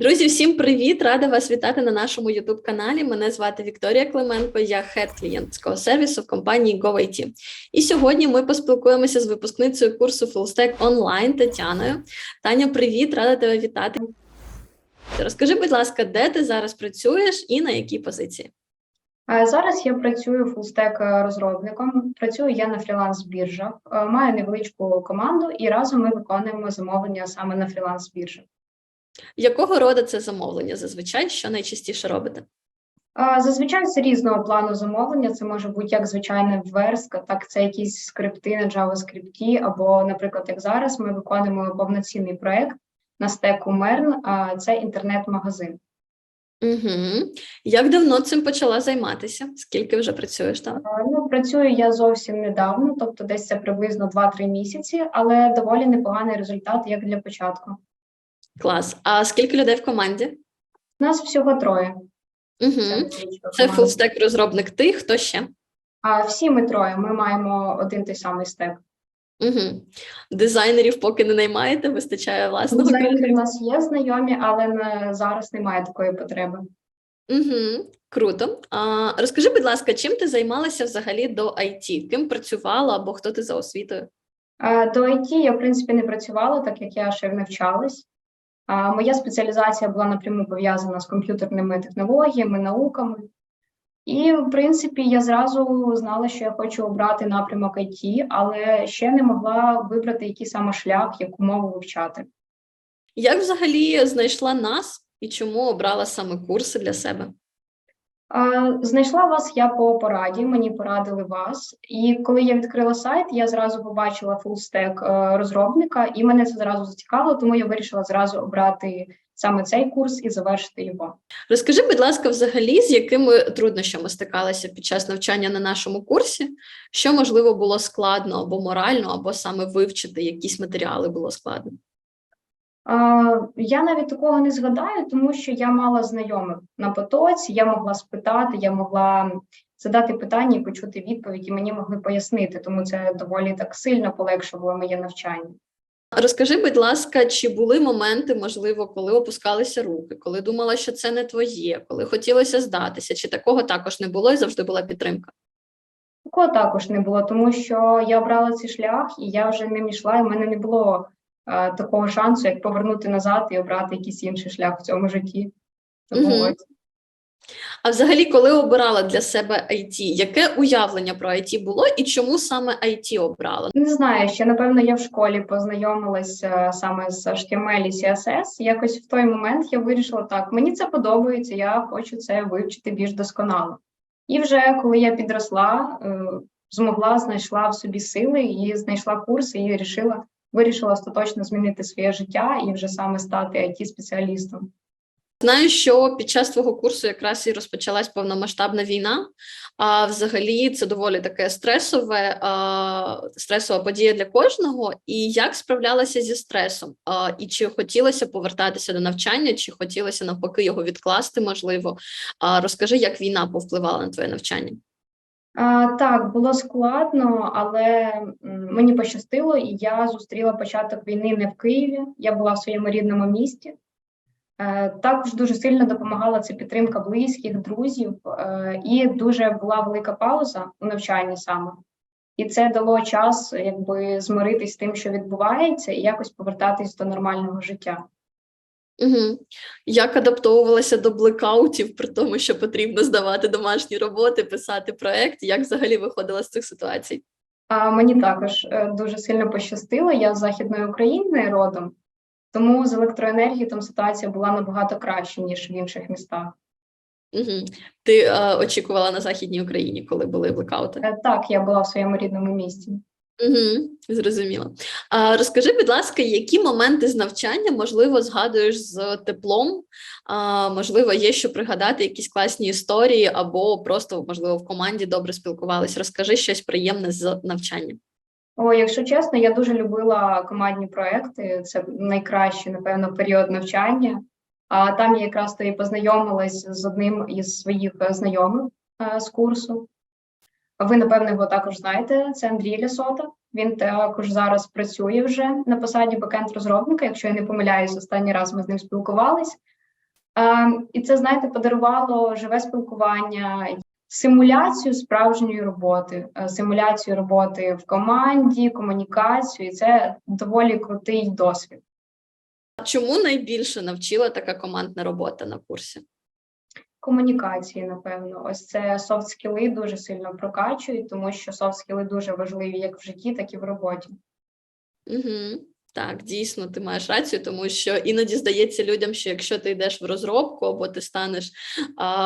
Друзі, всім привіт! Рада вас вітати на нашому youtube каналі. Мене звати Вікторія Клименко, я хед клієнтського сервісу в компанії GoIT. І сьогодні ми поспілкуємося з випускницею курсу FullStack Online Тетяною. Таня, привіт, рада тебе вітати. Розкажи, будь ласка, де ти зараз працюєш і на якій позиції? Е, Зараз я працюю фулстек розробником. Працюю я на фріланс біржах, маю невеличку команду, і разом ми виконуємо замовлення саме на фріланс біржах. Якого роду це замовлення зазвичай, що найчастіше робите? Зазвичай це різного плану замовлення. Це може бути як звичайна верстка, так це якісь скрипти на JavaScript, або, наприклад, як зараз ми виконуємо повноцінний проект на стеку Mern, а це інтернет-магазин. Угу. Як давно цим почала займатися? Скільки вже працюєш там? Ну, працюю я зовсім недавно, тобто десь це приблизно 2-3 місяці, але доволі непоганий результат як для початку. Клас. А скільки людей в команді? У Нас всього троє. Угу. Це фулстек розробник. Ти хто ще? А всі ми троє. Ми маємо один той самий стек. Угу. Дизайнерів поки не наймаєте, вистачає власного. Дизайнери у нас є знайомі, але зараз немає такої потреби. Угу. Круто. А, розкажи, будь ласка, чим ти займалася взагалі до IT? Ким працювала або хто ти за освітою? До IT я, в принципі, не працювала, так як я ще навчалась. Моя спеціалізація була напряму пов'язана з комп'ютерними технологіями, науками. І, в принципі, я зразу знала, що я хочу обрати напрямок IT, але ще не могла вибрати який саме шлях, яку мову вивчати. Як взагалі знайшла нас і чому обрала саме курси для себе? Знайшла вас я по пораді, мені порадили вас. І коли я відкрила сайт, я зразу побачила фулстек розробника, і мене це зразу зацікавило, тому я вирішила зразу обрати саме цей курс і завершити його. Розкажи, будь ласка, взагалі, з якими труднощами стикалася під час навчання на нашому курсі? Що можливо було складно або морально, або саме вивчити якісь матеріали було складно? Я навіть такого не згадаю, тому що я мала знайомих на потоці, я могла спитати, я могла задати питання і почути відповідь, і мені могли пояснити, тому це доволі так сильно полегшувало моє навчання. Розкажи, будь ласка, чи були моменти, можливо, коли опускалися руки, коли думала, що це не твоє, коли хотілося здатися, чи такого також не було і завжди була підтримка? Такого також не було, тому що я обрала цей шлях, і я вже ним йшла, і в мене не було такого шансу, як повернути назад і обрати якийсь інший шлях в цьому житті. Тому ось. А взагалі, коли обирала для себе IT, яке уявлення про IT було і чому саме IT обрала? Не знаю, ще напевно я в школі познайомилася саме з HTML і CSS. Якось в той момент я вирішила так, мені це подобається, я хочу це вивчити більш досконало. І вже коли я підросла, е, змогла, знайшла в собі сили і знайшла курси, і вирішила, вирішила остаточно змінити своє життя і вже саме стати it спеціалістом Знаю, що під час твого курсу якраз і розпочалась повномасштабна війна. А взагалі це доволі таке стресове, а, стресова подія для кожного. І як справлялася зі стресом? А, і чи хотілося повертатися до навчання, чи хотілося навпаки його відкласти? Можливо, а, розкажи, як війна повпливала на твоє навчання? А, Так, було складно, але мені пощастило, і я зустріла початок війни не в Києві. Я була в своєму рідному місті. Е, Також дуже сильно допомагала це підтримка близьких, друзів, е, і дуже була велика пауза у навчанні саме. І це дало час, якби змиритись з тим, що відбувається, і якось повертатись до нормального життя. Угу. Як адаптовувалася до блекаутів, при тому, що потрібно здавати домашні роботи, писати проект? Як взагалі виходила з цих ситуацій? А мені також е, дуже сильно пощастило. Я з Західної України родом, тому з електроенергією там ситуація була набагато краще, ніж в інших містах. Угу. Ти е, очікувала на Західній Україні, коли були блекаути? Е, Так, я була в своєму рідному місті. Угу, зрозуміло. А розкажи, будь ласка, які моменти з навчання, можливо, згадуєш з теплом? А, можливо, є що пригадати якісь класні історії, або просто, можливо, в команді добре спілкувались. Розкажи щось приємне з навчання. О, якщо чесно, я дуже любила командні проекти. Це найкращий, напевно, період навчання. А там я якраз то і познайомилась з одним із своїх е, знайомих е, з курсу. Ви, напевно, його також знаєте. Це Андрій Лясота. Він також зараз працює вже на посаді бекенд розробника. Якщо я не помиляюсь, останній раз ми з ним спілкувались. І це, знаєте, подарувало живе спілкування, симуляцію справжньої роботи, е, симуляцію роботи в команді, комунікацію. І це доволі крутий досвід. Чому найбільше навчила така командна робота на курсі? Комунікації, напевно, ось це софт скіли дуже сильно прокачують, тому що софт скіли дуже важливі як в житті, так і в роботі. Угу. Так, дійсно, ти маєш рацію, тому що іноді здається людям, що якщо ти йдеш в розробку або ти станеш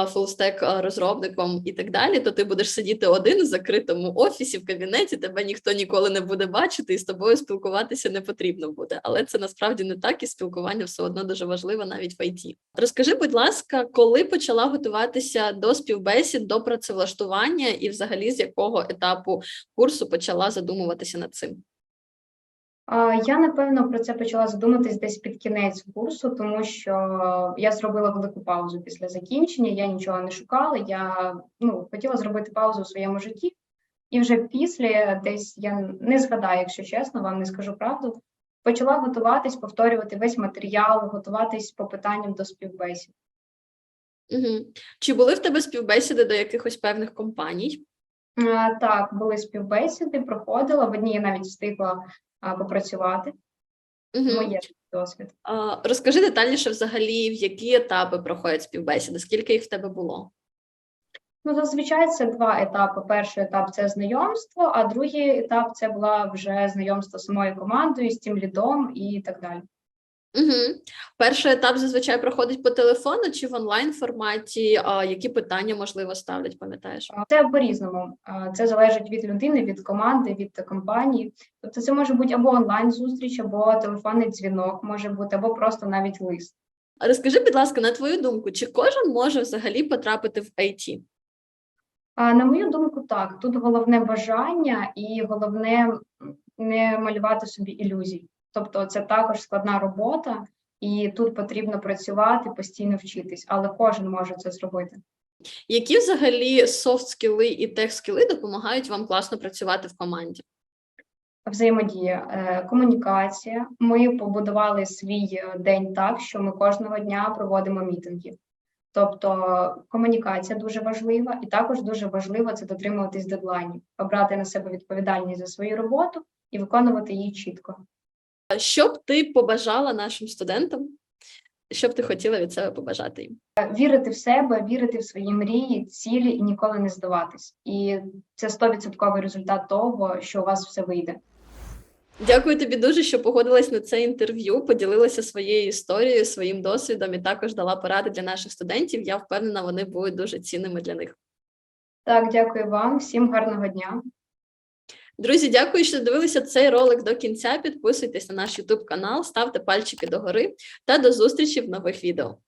фулстек розробником і так далі, то ти будеш сидіти один в закритому офісі, в кабінеті, тебе ніхто ніколи не буде бачити, і з тобою спілкуватися не потрібно буде. Але це насправді не так, і спілкування все одно дуже важливо навіть в ІТ. Розкажи, будь ласка, коли почала готуватися до співбесід, до працевлаштування, і взагалі з якого етапу курсу почала задумуватися над цим? Я напевно про це почала задуматись десь під кінець курсу, тому що я зробила велику паузу після закінчення. Я нічого не шукала. Я ну хотіла зробити паузу у своєму житті, і вже після десь я не згадаю, якщо чесно, вам не скажу правду. Почала готуватись, повторювати весь матеріал, готуватись по питанням до співбесід. Угу. Чи були в тебе співбесіди до якихось певних компаній? А, Так, були співбесіди, проходила. В одній я навіть встигла попрацювати. Угу. Тому є такий досвід. А, розкажи детальніше взагалі, в які етапи проходять співбесіди, скільки їх в тебе було? Ну, зазвичай це два етапи. Перший етап це знайомство, а другий етап це була вже знайомство з самою командою, з тим лідом і так далі. Угу. Перший етап зазвичай проходить по телефону чи в онлайн форматі. А, які питання можливо ставлять, пам'ятаєш? Це по-різному. Це залежить від людини, від команди, від компанії. Тобто, це може бути або онлайн зустріч, або телефонний дзвінок, може бути, або просто навіть лист. Розкажи, будь ласка, на твою думку, чи кожен може взагалі потрапити в IT? А на мою думку, так тут головне бажання і головне не малювати собі ілюзій. Тобто, це також складна робота, і тут потрібно працювати, постійно вчитись, але кожен може це зробити. Які взагалі софт скіли і тех скіли допомагають вам класно працювати в команді? Взаємодія, е, комунікація. Ми побудували свій е, день так, що ми кожного дня проводимо мітинги. Тобто комунікація дуже важлива, і також дуже важливо це дотримуватись дедлайнів, обрати на себе відповідальність за свою роботу і виконувати її чітко. Що б ти побажала нашим студентам? Що б ти хотіла від себе побажати їм? Вірити в себе, вірити в свої мрії, цілі і ніколи не здаватись. І це 100% результат того, що у вас все вийде. Дякую тобі дуже, що погодилась на це інтерв'ю, поділилася своєю історією, своїм досвідом і також дала поради для наших студентів. Я впевнена, вони будуть дуже цінними для них. Так, дякую вам, всім гарного дня. Друзі, дякую, що дивилися цей ролик до кінця. Підписуйтесь на наш YouTube канал, ставте пальчики догори та до зустрічі в нових відео.